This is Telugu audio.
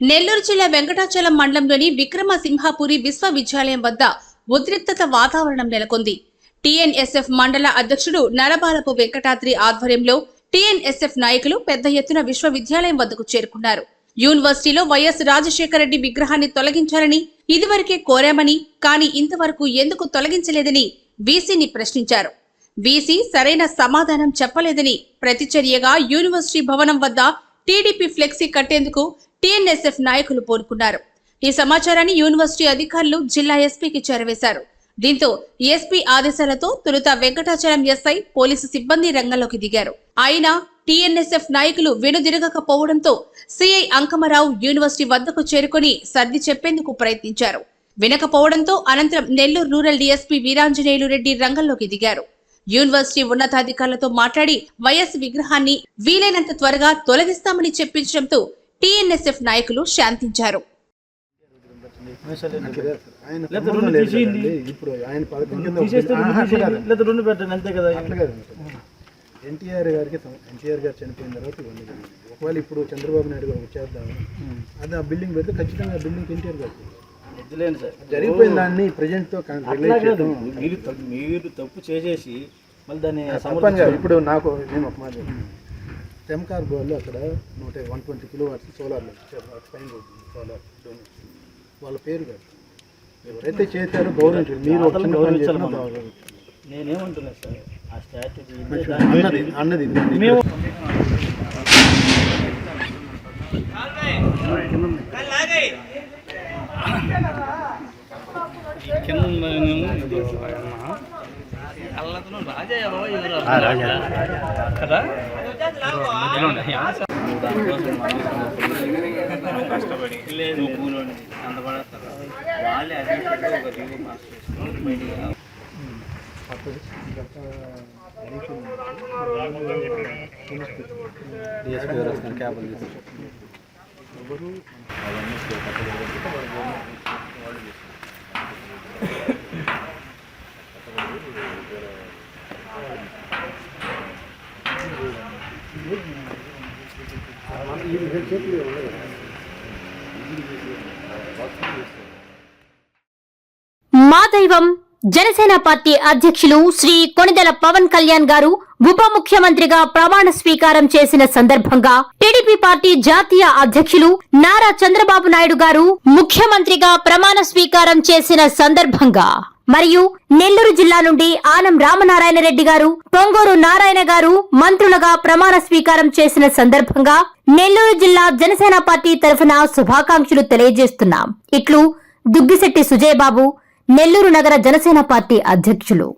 నెల్లూరు జిల్లా వెంకటాచలం మండలంలోని విక్రమసింహాపురి విశ్వవిద్యాలయం వద్ద ఉద్రిక్తత వాతావరణం నెలకొంది. టీఎన్ఎస్ఎఫ్ మండల అధ్యక్షుడు నరబాలపు వెంకటాద్రి ఆధ్వర్యంలో టీఎన్ఎస్ఎఫ్ నాయకులు పెద్ద ఎత్తున విశ్వవిద్యాలయం వద్దకు చేరుకున్నారు. యూనివర్సిటీలో వైఎస్ రాజశేఖర రెడ్డి విగ్రహాన్ని తొలగించాలని ఇదివరకే కోరామని కానీ ఇంతవరకు ఎందుకు తొలగించలేదని వీసీని ప్రశ్నించారు. వీసీ సరైన సమాధానం చెప్పలేదని ప్రతిచర్యగా యూనివర్సిటీ భవనం వద్ద టీడీపీ ఫ్లెక్సీ కట్టేందుకు టీఎన్ఎస్ఎఫ్ నాయకులు పూనుకున్నారు ఈ సమాచారాన్ని యూనివర్సిటీ అధికారులు జిల్లా ఎస్పీకి చేరవేశారు. దీంతో ఎస్పీ ఆదేశాలతో తొలుత వెంకటాచలం ఎస్ఐ పోలీసు సిబ్బంది రంగంలోకి దిగారు. అయినా టీఎన్ఎస్ఎఫ్ నాయకులు వెనుదిరగకపోవడంతో సిఐ అంకమరావు యూనివర్సిటీ వద్దకు చేరుకొని సర్ది చెప్పేందుకు ప్రయత్నించారు. వినకపోవడంతో అనంతరం నెల్లూరు రూరల్ డీఎస్పీ వీరాంజనేయులు రెడ్డి రంగంలోకి దిగారు. యూనివర్సిటీ ఉన్నతాధికారులతో మాట్లాడి వైఎస్ విగ్రహాన్ని వీలైనంత త్వరగా తొలగిస్తామని చెప్పించడంతో టీఎన్ఎస్ఎఫ్ నాయకులు శాంతించారు. ఎన్టీఆర్ గారికి ఎన్టీఆర్ గారు చనిపోయిన తర్వాత ఇవన్నీ జరిగింది. ఒకవేళ ఇప్పుడు చంద్రబాబు నాయుడు గారు వచ్చేద్దాం అది ఆ బిల్డింగ్ పెడితే ఖచ్చితంగా ఆ బిల్డింగ్ ఎన్టీఆర్ గారు జరిగిపోయిన దాన్ని ప్రజెంట్తో అట్లా రిలేట్ కాదు. చేయడం మీరు తప్పు- మీరు తప్పు చేసేసి మళ్ళీ దాన్ని ఇప్పుడు నాకు నేను ఒక మాట టెంకార్ గోల్లో అక్కడ నూట one twenty kilo watts solar పైన సోలార్ వాళ్ళ పేరు కాదు. ఎవరైతే చేశారో గౌరవించారు మీరు. నేనేమంటున్నా సార్ ఆ స్టాచ్యూ అన్నది కదా? కష్టపడి అందపడతారు వాళ్ళే అది ఒక జీవో పాస్ చేసుకొని బయటికి రావాలి. అప్పుడు గత మా దైవం జనసేన పార్టీ అధ్యక్షులు శ్రీ కొణిదెల పవన్ కళ్యాణ్ గారు ఉప ముఖ్యమంత్రిగా ప్రమాణ స్వీకారం చేసిన సందర్భంగా టీడీపీ పార్టీ జాతీయ అధ్యక్షులు నారా చంద్రబాబు నాయుడు గారు ముఖ్యమంత్రిగా ప్రమాణ స్వీకారం చేసిన సందర్భంగా మరియు నెల్లూరు జిల్లా నుండి ఆనం రామనారాయణ రెడ్డి గారు పొంగూరు నారాయణ గారు మంత్రులుగా ప్రమాణ స్వీకారం చేసిన సందర్భంగా నెల్లూరు జిల్లా జనసేన పార్టీ తరఫున శుభాకాంక్షలు తెలియజేస్తున్నాం. ఇట్లు దుగ్గిశెట్టి సుజయ్ బాబు నెల్లూరు నగర జనసేన పార్టీ అధ్యక్షులు.